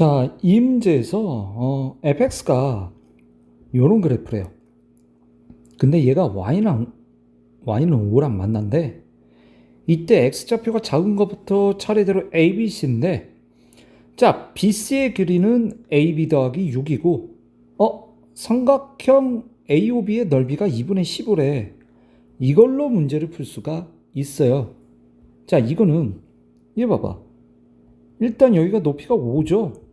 자, 이 문제에서 어, fx가 요런 그래프래요. 근데 얘가 y랑 y는 5랑 만난데 이때 x좌표가 작은 것부터 차례대로 a, b, c인데 자, BC의 길이는 AB 더하기 6이고 어, 삼각형 AOB의 넓이가 2분의 10이래. 이걸로 문제를 풀 수가 있어요. 자, 이거는 얘 봐봐. 일단 여기가 높이가 5죠.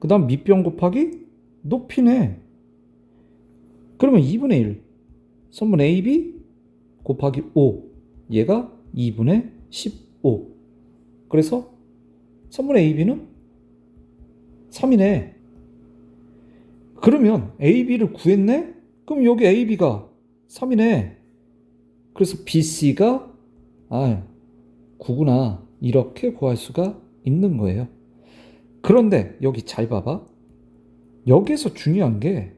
그 다음 밑변 곱하기 높이네. 그러면 2분의 1. 선분 AB 곱하기 5. 얘가 2분의 15. 그래서 선분의 AB는 3이네. 그러면 AB를 구했네? 그럼 여기 AB가 3이네. 그래서 BC가 아 9구나 이렇게 구할 수가 있는 거예요. 그런데 여기 잘 봐봐. 여기에서 중요한 게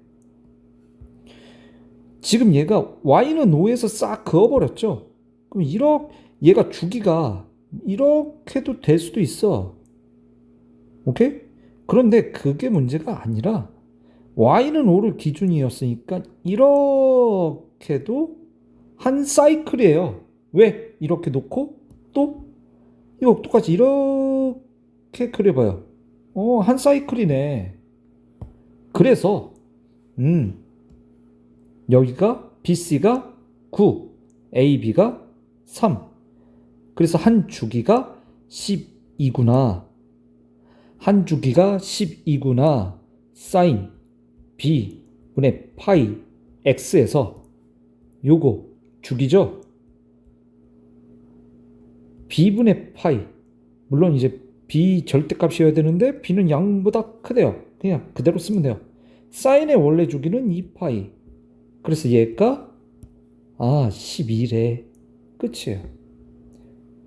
지금 얘가 y는 5에서 싹 그어버렸죠. 그럼 이렇게 얘가 주기가 이렇게도 될 수도 있어. 오케이? 그런데 그게 문제가 아니라 y는 5를 기준이었으니까 이렇게도 한 사이클이에요. 왜? 이렇게 놓고 또 이거 똑같이 이렇게 그려봐요. 어, 한 사이클이네. 그래서 음 여기가 BC가 9, AB가 3. 그래서 한 주기가 12구나. 한 주기가 12구나. 사인 B 분의 파이 X에서 요거 주기죠. B분의 파이 물론 이제 B 절대값이어야 되는데 B는 양보다 크대요. 그냥 그대로 쓰면 돼요. 사인의 원래 주기는 2파이. 그래서 얘가 아 12래. 끝이에요.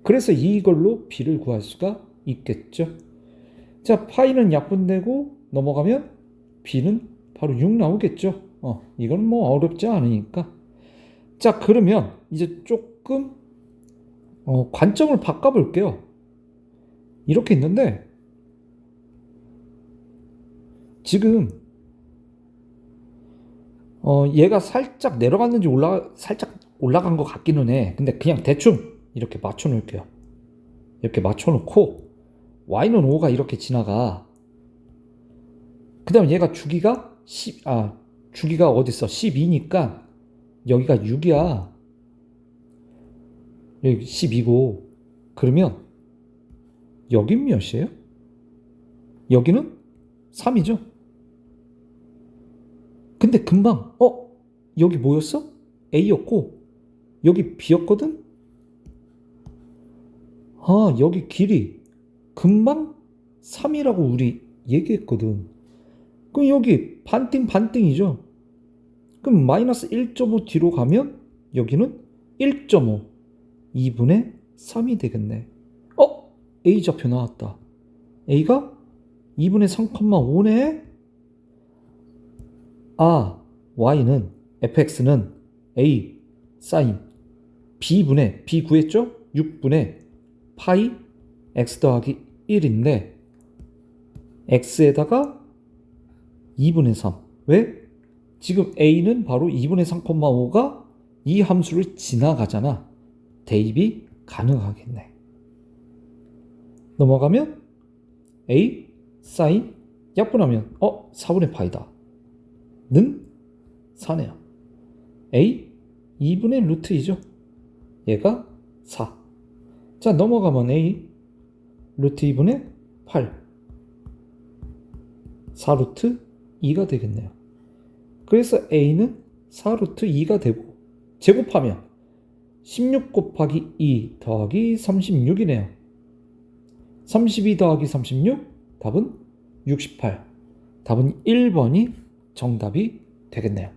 그래서 이걸로 B를 구할 수가 있겠죠. 자, 파이는 약분되고 넘어가면 B는 바로 6 나오겠죠. 어, 이건 뭐 어렵지 않으니까. 자, 그러면 이제 조금 어, 관점을 바꿔볼게요. 이렇게 있는데 지금 어, 얘가 살짝 내려갔는지 올라 살짝 올라간 것 같기는 해. 근데 그냥 대충 이렇게 맞춰 놓을게요. 이렇게 맞춰 놓고 y는 5가 이렇게 지나가. 그다음 얘가 주기가 10, 아, 주기가 어디 있어? 12니까 여기가 6이야. 여기 12고. 그러면 여긴 몇이에요? 여기는 3이죠. 근데 금방 어? 여기 뭐였어? A였고 여기 B였거든? 아, 여기 길이 금방 3이라고 우리 얘기했거든. 그럼 여기 반띵 반띵이죠. 그럼 마이너스 1.5 뒤로 가면 여기는 1.5 2분의 3이 되겠네. 어? A 좌표 나왔다. A가 2분의 3,5네? 아, Y는 fx는 A 사인 B분의 B 구했죠? 6분의 파이 x 더하기 1인데 x에다가 2분의 3. 왜? 지금 a는 바로 2분의 3,5가 이 함수를 지나가잖아. 대입이 가능하겠네. 넘어가면 a 사인 약분하면 어 4분의 파이다. 는 4네요. a 2분의 루트 이죠. 얘가 4. 자, 넘어가면 A 루트 2분의 8 4루트 2가 되겠네요. 그래서 A는 4루트 2가 되고 제곱하면 16 곱하기 2 더하기 36이네요. 32 더하기 36 답은 68. 답은 1번이 정답이 되겠네요.